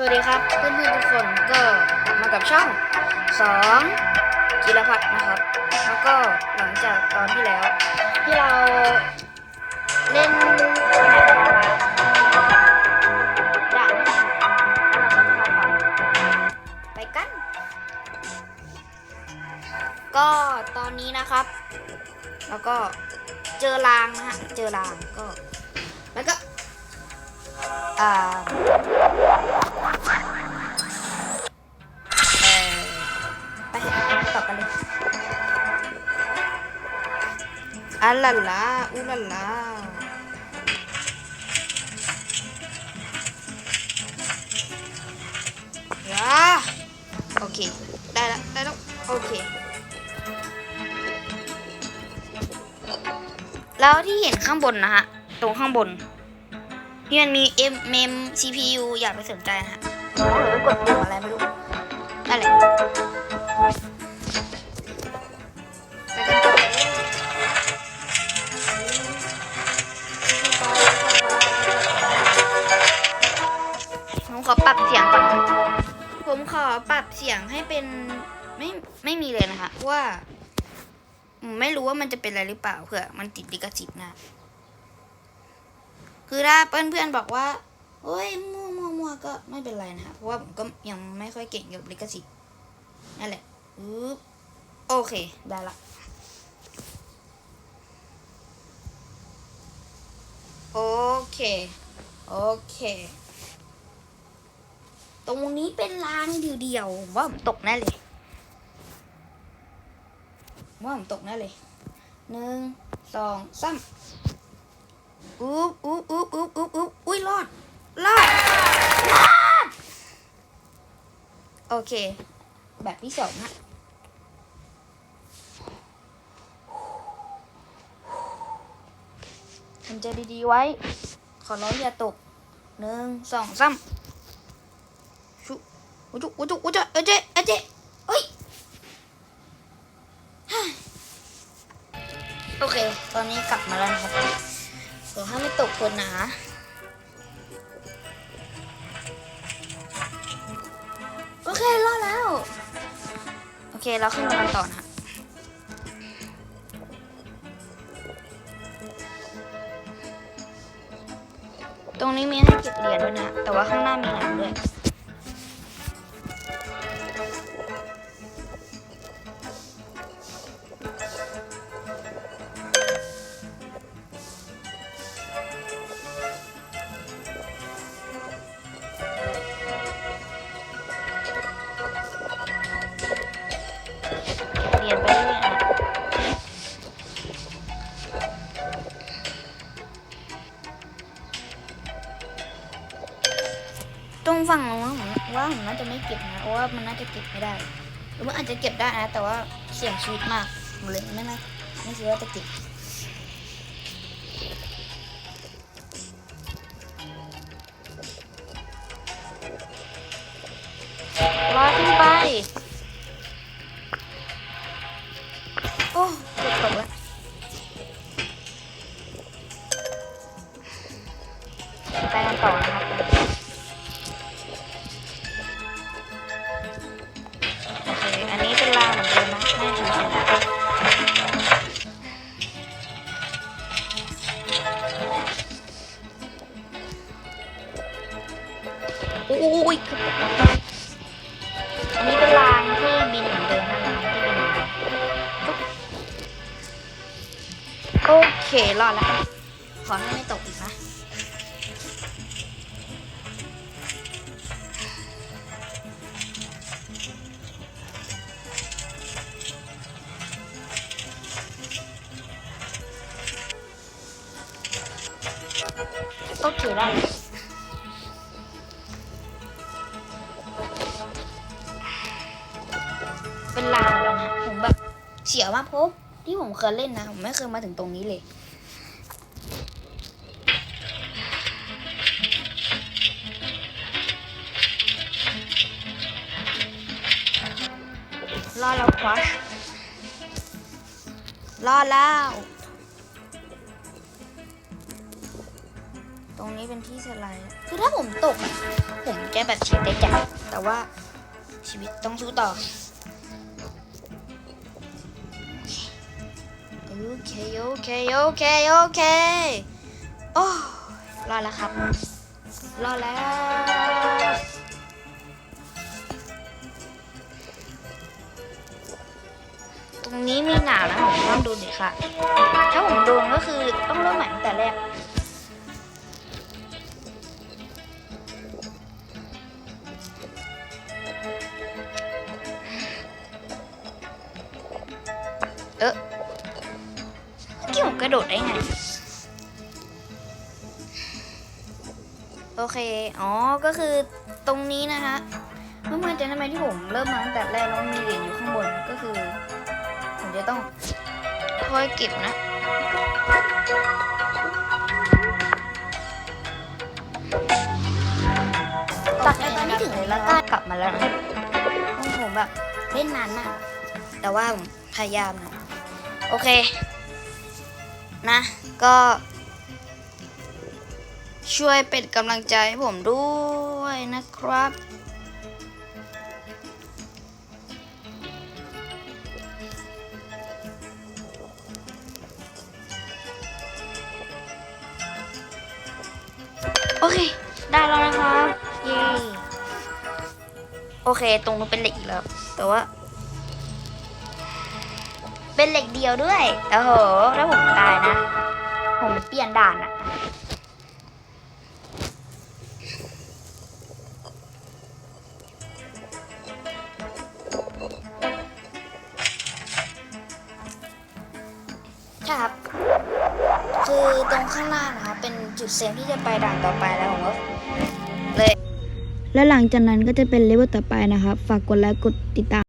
สวัสดีครับเพื่อนๆทุกคนก็มากับช่องสองจิรพัฒน์นะครับ แล้วก็หลังจากตอนที่แล้ว ที่เราเล่นแมปด่านที่หนึ่งแล้วเราก็จะมาต่อไปกัน ก็ตอนนี้นะครับ แล้วก็เจอรางนะฮะเจอรางก็ แล้วก็อ่า อัลลาลาอุลาลายาโอเค ได้แล้วได้แล้วโอเค แล้วที่เห็นข้างบนนะฮะ ตรงข้างบน ที่มันมี M M CPU อย่าไปสนใจนะฮะหรือกดปุ่มอะไรไม่รู้นั่นแหละไป ไม่มีเลยนะคะว่า ไม่รู้ว่ามันจะเป็นอะไรหรือเปล่าเผื่อมันติดลิขสิทธิ์นะ คือถ้าเพื่อนๆบอกว่าโอ้ยมั่วมั่วมั่วก็ไม่เป็นไรนะคะเพราะว่าผมก็ยังไม่ค่อยเก่งกับลิขสิทธิ์นั่นแหละอึ๊บโอเค ได้ละ โอเค โอเค ตรงนี้เป็นรางเดียวๆว่าผมตกแน่เลย ว่าผมตกแน่เลยหนึ่งสองสามอุ๊บอุ๊บอุ๊บอุ๊บอุ๊บอุ๊บอุ้ยรอดรอดรอดโอเค แบบที่สองนะทำใจดีๆไว้ ขอร้องอย่าตกหนึ่งสองสามชุอุจุอุจุอุจุเอเจเอเจเฮ้ย โอเค ตอนนี้กลับมาแล้วนะครับขอให้ไม่ตกคนหนาโอเค รอดแล้ว โอเค เราขึ้นมาต่อนะตรงนี้มีให้เก็บเหรียญด้วยนะ แต่ว่าข้างหน้ามีน้ำด้วย รงฝั่งนู้นผมว่าผมน่าจะไม่เก็บนะเพราะว่ามันน่าจะเก็บไม่ได้หรือว่าอาจจะเก็บได้นะแต่ว่าเสี่ยงชีวิตมากผมเลยไม่น่ไม่คิดว่าจะเก็บ โอ้ยเกือต้องนนี้เป็นรางที่บินเหมือนเดิมนะคะที่บินเหมือเดิมปุ๊บโอเครอดแล้ว ขอให้ไม่ตกอีกนะโอเคได้ เสียวมากเพราะที่ผมเคยเล่นนะผมไม่เคยมาถึงตรงนี้เลยรอดแล้วครัชรอดแล้ว ตรงนี้เป็นที่สไลด์ คือถ้าผมตก ผมจะแบบเสียใจจัดแต่ว่าชีวิตต้องสู้ต่อ เคโอเคโอเคโอเคโอ้รอดแล้วครับ รอดแล้ว ตรงนี้มีหนาวนะผมต้องดูดิค่ะ ถ้าผมโดนก็คือต้องเริ่มใหม่ตั้งแต่แรกเออ ระโดดได้ไง โอเค อ๋อ ก็คือตรงนี้นะคะเมื่อเมื่อจะทำไมที่ผมเริ่มมาตั้งแต่แรกแล้วมันมีเหรียญอยู่ข้างบนก็คือ ผมจะต้องคอยเก็บนะตักในตอนนี้ถึงเลยแล้วก็กลับมาแล้วนะผมแบบเล่นนานมากแต่ว่าผมพยายามนะโอเค นะ ก็ช่วยเป็นกำลังใจให้ผมด้วยนะครับ โอเค ได้แล้วนะครับ เย้ โอเค ตรงนู้นเป็นเหล็กอีกแล้ว แต่ว่า เป็นเหล็กเดียวด้วย โอ้โห แล้วผมตายนะ ผมเปลี่ยนด่านอะใช่ครับคือตรงข้างหน้านะครับเป็นจุดเซฟที่จะไปด่านต่อไปแล้วผมก็เลย และหลังจากนั้นก็จะเป็นเลเวลต่อไปนะครับ ฝากกดไลค์กดติดตาม